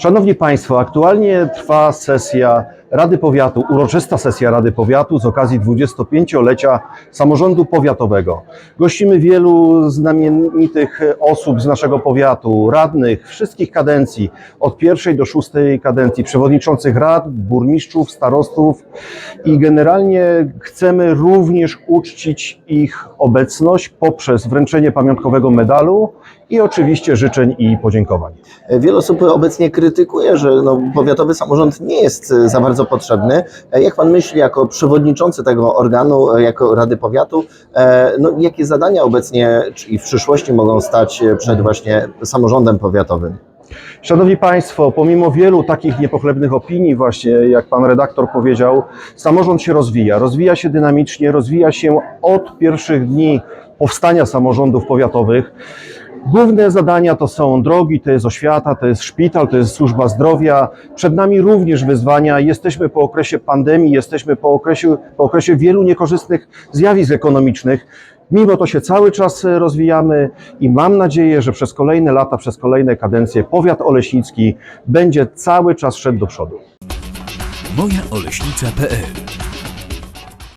Szanowni Państwo, aktualnie trwa sesja Rady Powiatu, uroczysta sesja Rady Powiatu z okazji 25-lecia samorządu powiatowego. Gościmy wielu znamienitych osób z naszego powiatu, radnych wszystkich kadencji, od pierwszej do szóstej kadencji, przewodniczących rad, burmistrzów, starostów i generalnie chcemy również uczcić ich obecność poprzez wręczenie pamiątkowego medalu i oczywiście życzeń i podziękowań. Wiele osób obecnie krytykuje, że no, powiatowy samorząd nie jest za bardzo potrzebny. E, Jak pan myśli, jako przewodniczący tego organu, e, jako Rady Powiatu, e, no, jakie zadania obecnie i w przyszłości mogą stać przed właśnie samorządem powiatowym? Szanowni Państwo, pomimo wielu takich niepochlebnych opinii, właśnie jak Pan redaktor powiedział, samorząd się rozwija. Rozwija się dynamicznie, rozwija się od pierwszych dni powstania samorządów powiatowych. Główne zadania to są drogi, to jest oświata, to jest szpital, to jest służba zdrowia. Przed nami również wyzwania. Jesteśmy po okresie pandemii, jesteśmy po okresie, po okresie wielu niekorzystnych zjawisk ekonomicznych. Mimo to się cały czas e, rozwijamy i mam nadzieję, że przez kolejne lata, przez kolejne kadencje powiat oleśnicki będzie cały czas szedł do przodu. mojaoleśnica.pl